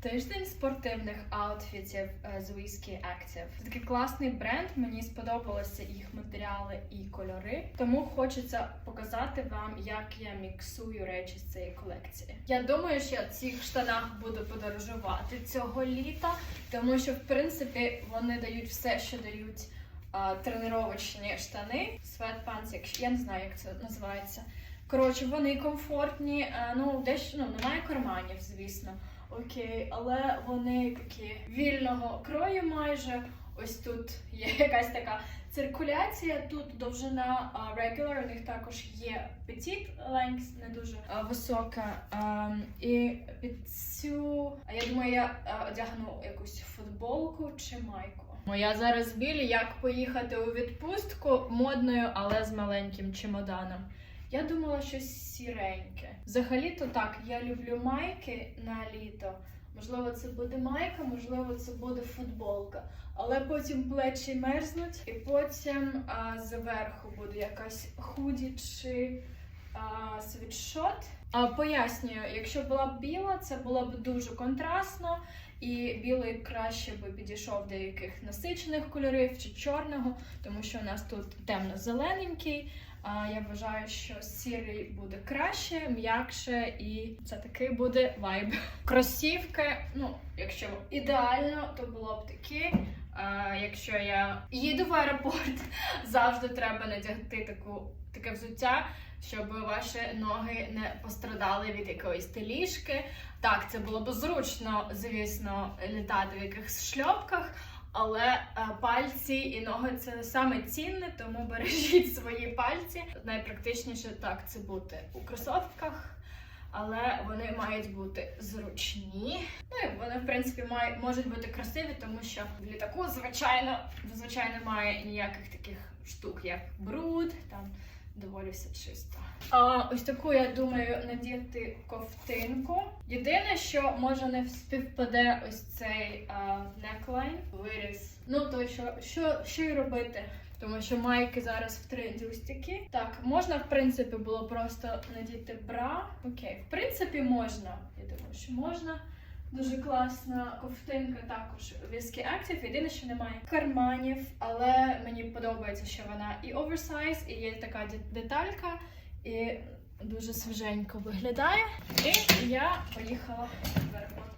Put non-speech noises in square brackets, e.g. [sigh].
Тиждень спортивних аутфітів е, з Whisky Active. Це такий класний бренд. Мені сподобалися їх матеріали і кольори. Тому хочеться показати вам, як я міксую речі з цієї колекції. Я думаю, що я в цих штанах буду подорожувати цього літа, тому що в принципі вони дають все, що дають а, тренувачні штани. Sweatpants, якщо я не знаю, як це називається. Коротше, вони комфортні. е, Ну, десь ну немає карманів, звісно. Окей, але вони такі вільного крою майже. Ось тут є [laughs] якась така циркуляція. Тут довжина regular, у них також є petit length, не дуже висока. І під цю, я думаю, я одягну якусь футболку чи майку. Моя зараз білі, як поїхати у відпустку модною, але з маленьким чемоданом. Я думала щось сіреньке. Взагалі-то так, я люблю майки на літо. Можливо, це буде майка, можливо, це буде футболка. Але потім плечі мерзнуть, і потім а, зверху буде якась худі чи світшот. Пояснюю, якщо була б біла, це було б дуже контрастно, і білий краще би підійшов до яких насичених кольорів чи чорного, тому що у нас тут темно-зелененький. А я вважаю, що сірий буде краще, м'якше, і це такий буде вайб. Кросівки, ну, якщо ідеально, то було б такі. А, якщо я їду в аеропорт, [laughs] завжди треба надягти таку таке взуття, щоб ваші ноги не пострадали від якоїсь теліжки. Так, це було б зручно, звісно, літати в якихось шльопках. Але е, пальці і ноги це саме цінне, тому [laughs] бережіть свої пальці. Найпрактичніше так це бути у кросовках, але вони мають бути зручні. Ну і вони, в принципі, мають можуть бути красиві, тому що в літаку, звичайно, звичайно, немає ніяких таких штук, як бруд, там доволі все чисто. А ось таку я думаю надіти ковтинку. Єдине, що може не співпаде ось цей неклайн, виріз. Ну то що, що, що й робити? Тому що майки зараз в тренді ось такі. Так, можна, в принципі, було просто надіти бра. Окей, в принципі, можна. Я думаю, що можна. Дуже класна ковтинка також візки Active. Єдине, що немає карманів, але мені подобається, що вона і оверсайз, і є така деталька, і дуже свіженько виглядає. І я поїхала в.